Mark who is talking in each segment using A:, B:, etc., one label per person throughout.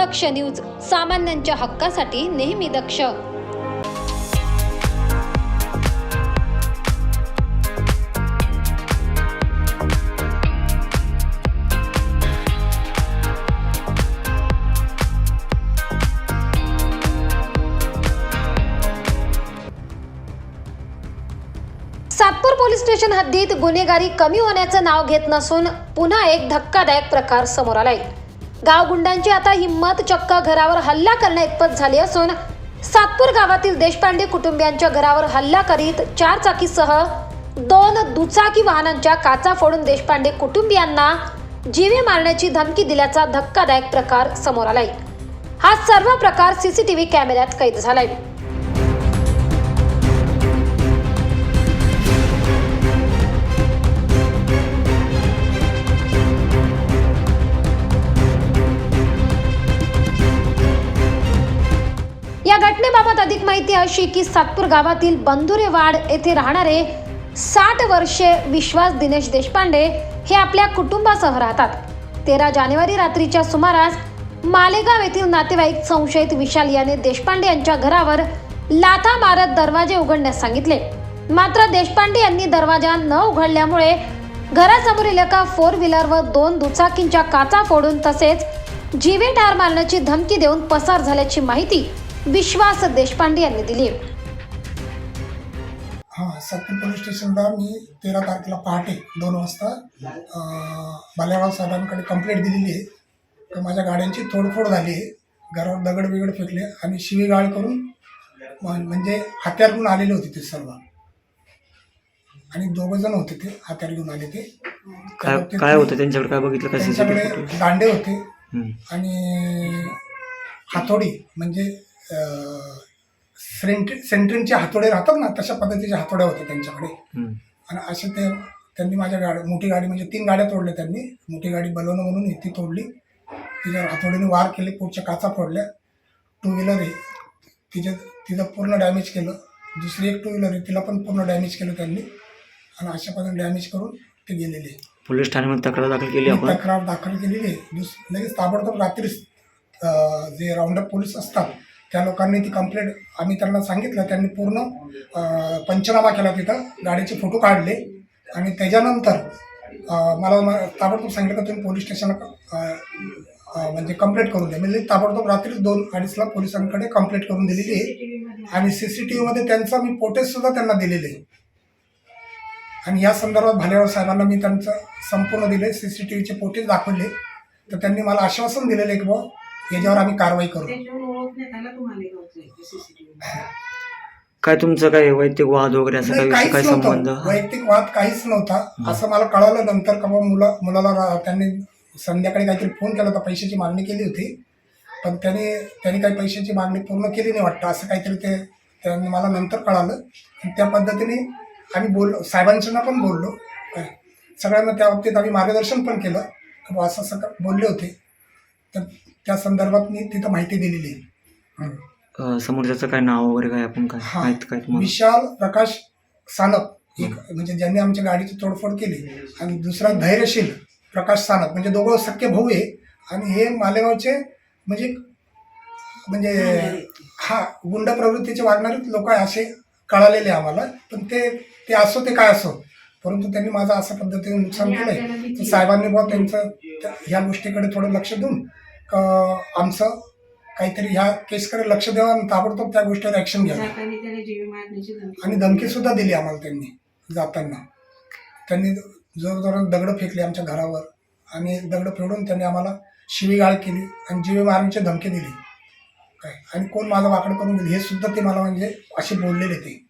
A: दक्ष news सामान्यांच्या हक्कासाठी नेहमी दक्ष. सातपूर पोलीस स्टेशन हद्दीत गुन्हेगारी कमी होण्याचं नाव घेत नसून पुन्हा एक धक्कादायक प्रकार समोर आलाय. गावगुंडांची आता हिंमत चक्क घरावर हल्ला करण्या इतपत झाली असून सातपूर गावातील देशपांडे कुटुंबियांच्या घरावर हल्ला करीत चार चाकीसह दोन दुचाकी वाहनांच्या काचा फोडून देशपांडे कुटुंबियांना जीवे मारण्याची धमकी दिल्याचा धक्कादायक प्रकार समोर आलाय. हा सर्व प्रकार सीसीटीव्ही कॅमेऱ्यात कैद झालाय. घटनेबाबत अधिक माहिती अशी की सातपूर गावातील बंधुरेवाड येथे राहणारे साठ वर्षे विश्वास दिनेश देशपांडे हे आपल्या कुटुंबासह राहतात. तेरा जानेवारी रात्रीच्या सुमारास मालेगाव येथील नातेवाईक संशयित विशाल याने देशपांडे यांच्या घरावर लाथा मारत दरवाजे उघडण्यास सांगितले. मात्र देशपांडे यांनी दरवाजा न उघडल्यामुळे घरासमोरील एका फोर व्हीलर व दोन दुचाकींच्या काचा फोडून तसेच जीवे ठार मारण्याची धमकी देऊन पसार झाल्याची माहिती विश्वास देशपांडे यांनी दिली.
B: हां सत्तर पोलीस स्टेशनला मी तेरा तारखेला पहाटे दोन वाजता अं, बालेगाव साहेबांकडे कंप्लेंट दिलेली आहे. तर माझ्या गाड्यांची तोडफोड झाली आहे. घरावर दगड बिगड फेकले आणि शिवीगाळ करून म्हणजे हत्यार घेऊन आलेले होते ते सर्व. आणि दोघं जण होते ते हत्यार घेऊन आले ते.
C: काय होतं? त्यांच्याकडे काय बघितलं?
B: त्यांच्याकडे दांडे होते. आणि हातोडी म्हणजे अं, सेंट्री सेंट्रिनचे हातोडे राहतात ना तशा पद्धतीचे हातोड्या होते त्यांच्याकडे. आणि असे ते त्यांनी माझ्या गाडी मोठी गाडी म्हणजे तीन गाड्या तोडल्या त्यांनी. मोठी गाडी बलवणं म्हणून ती तोडली. तिच्यावर हातोडीने वार केले पुढच्या काचा फोडल्या. टू व्हीलर आहे तिच्या तिचं पूर्ण डॅमेज केलं. दुसरी एक टू व्हीलर आहे तिला पण पूर्ण डॅमेज केलं त्यांनी. आणि अशा पद्धतीने डॅमेज करून ते गेलेले.
C: पोलीस ठाण्यामध्ये तक्रार दाखल केली आपण?
B: तक्रार दाखल केलेली आहे. दुस लगेच ताबडतोब रात्री जे राऊंडअप पोलीस असतात त्या लोकांनी ती कंप्लेंट आम्ही त्यांना सांगितलं त्यांनी पूर्ण पंचनामा केला तिथं गाडीचे फोटो काढले. आणि त्याच्यानंतर मला ताबडतोब सांगितलं का तुम्ही पोलीस स्टेशनला म्हणजे कंप्लेंट करून द्या. म्हणजे ताबडतोब रात्री दोन अडीचला पोलिसांकडे कंप्लेंट करून दिलेली आहे. आणि सी सी टी व्हीमध्ये त्यांचा मी फोटेजसुद्धा त्यांना दिलेले आहे आणि या संदर्भात भालेराव साहेबांना मी त्यांचं संपूर्ण दिले सी सी टी व्हीचे फोटेज दाखवले. तर त्यांनी मला आश्वासन दिलेलं आहे की बुवा याच्यावर आम्ही कारवाई करू.
C: काय तुमचं काय वैयक्तिक वाद वगैरे असं काय
B: काहीच
C: संबंध?
B: नव्हतं वैयक्तिक वाद काहीच नव्हता. असं मला कळालं नंतर का बुवा मुला मुलाला रा- त्यांनी संध्याकाळी काहीतरी फोन केला होता पैशाची मागणी केली होती. पण त्याने त्यांनी काही पैशाची मागणी पूर्ण केली नाही वाटतं असं काहीतरी ते त्यांनी मला नंतर कळालं. आणि त्या पद्धतीने आम्ही बोललो साहेबांच्यांना पण बोललो. काय सगळ्यांना त्या बाबतीत आम्ही मार्गदर्शन पण केलं. की बुवा असं असं बोलले होते. तर त्या संदर्भात मी तिथं माहिती दिलेली आहे.
C: अं, समोरच्याचं काय नाव वगैरे काय आपण काय
B: हा.
C: माहीत काय तुम्हाला?
B: विशाल प्रकाश सानप एक म्हणजे ज्यांनी आमच्या गाडीची तोडफोड केली. आणि दुसरा धैर्यशील प्रकाश सानप. म्हणजे दोघं सख्खे भाऊ आहे. आणि हे मालेगावचे म्हणजे म्हणजे हा गुंड प्रवृत्तीचे वागणारे लोक असे कळालेले आम्हाला. पण ते ते असो ते काय असो परंतु त्यांनी माझं अशा पद्धतीने नुकसान केलंय. तर साहेबांनी बुवा त्यांचं त्या- ह्या गोष्टीकडे थोडं लक्ष देऊन आमचं काहीतरी ह्या केसकडे लक्ष द्यावं आणि ताबडतोब त्या गोष्टीवर घ्यावं.
D: मारण्याची धमकी
B: आणि धमकी सुद्धा दिली आम्हाला त्यांनी जाताना. त्यांनी जोर जोरात दगडं फेकली आमच्या घरावर आणि दगडं फेडून त्यांनी आम्हाला शिवीगाळ केली आणि जीवे मारण्याची धमकी दिली. काय? आणि कोण माझा वाकड करून दिली? हे सुद्धा ते मला म्हणजे असे बोललेले ते.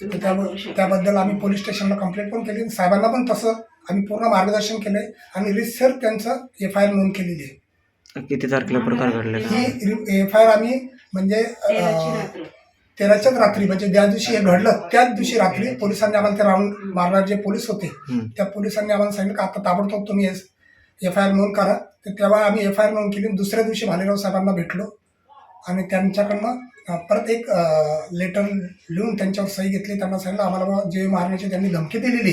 B: त्याबद्दल आम्ही पोलीस स्टेशनला कंप्लेंट पण केली साहेबांना पण तसं आम्ही पूर्ण मार्गदर्शन केलंय आणि रिसर त्यांचं एफ आय आर नोंद केलेली आहे.
C: किती तारखेला प्रकार घडले
B: ही एफ आय आर आम्ही म्हणजे
D: तेराची
B: अं,
D: रात्र.
B: तेराच्याच रात्री म्हणजे ज्या दिवशी हे घडलं त्याच दिवशी रात्री पोलिसांनी आम्हाला ते राऊंड मारणारे जे पोलीस होते. त्या पोलिसांनी आम्हाला सांगितलं का आता ताबडतोब तुम्ही एफ आय आर नोंद करा. तर तेव्हा आम्ही एफ आय आर नोंद केली दुसऱ्या दिवशी भालेराव साहेबांना भेटलो. आणि त्यांच्याकडनं परत एक लेटर लिहून त्यांच्यावर सही घेतली. त्यांना सांगितलं आम्हाला जे मारण्याची त्यांनी धमकी दिलेली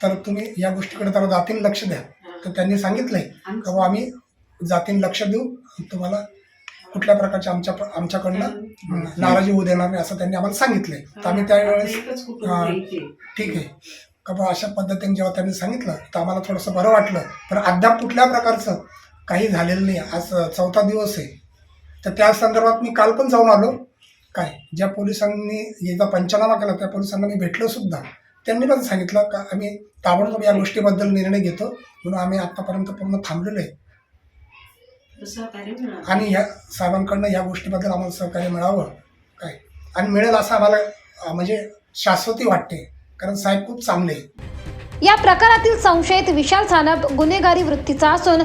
B: तर तुम्ही या गोष्टीकडे जरा जातीने लक्ष द्या. तर त्यांनी सांगितलंय का आम्ही जातीन लक्ष देऊ. तुम्हाला कुठल्या प्रकारच्या आमच्या आमच्याकडनं नाराजी होऊ देणार नाही असं त्यांनी आम्हाला सांगितलंय. तर आम्ही त्यावेळेस. ठीक आहे. का बा अशा पद्धतीने जेव्हा त्यांनी सांगितलं तर आम्हाला थोडंसं बरं वाटलं. पण अद्याप कुठल्या प्रकारचं काही झालेलं नाही. आज चौथा दिवस आहे. तर त्या संदर्भात मी काल पण जाऊन आलो. काय? ज्या पोलिसांनी याचा पंचनामा केला त्या पोलिसांना मी भेटलो सुद्धा. त्यांनी पण सांगितलं का आम्ही ताबडतोब या गोष्टीबद्दल निर्णय घेतो. म्हणून आम्ही आत्तापर्यंत पूर्ण थांबलेलो आहे. आणि ह्या साहेबांकडनं या गोष्टीबद्दल आम्हाला सहकार्य मिळावं. काय? आणि मिळेल असं आम्हाला म्हणजे शाश्वती वाटते. कारण साहेब खूप चांगले आहे
A: या प्रकारातील संशयित विशाल सानप गुन्हेगारी वृत्तीचा असून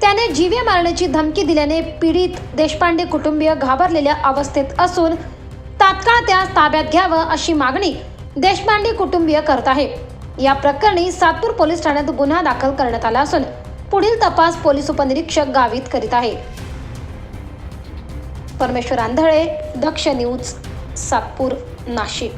A: त्याने जीवे मारण्याची धमकी दिल्याने पीडित देशपांडे कुटुंबीय घाबरलेल्या अवस्थेत असून तात्काळ त्यास ताब्यात घ्यावं अशी मागणी देशपांडे कुटुंबीय करत आहे. या प्रकरणी सातपूर पोलीस ठाण्यात गुन्हा दाखल करण्यात आला असून पुढील तपास पोलीस उपनिरीक्षक गावित करीत आहे. परमेश्वर आंधळे दक्ष न्यूज सातपूर नाशिक.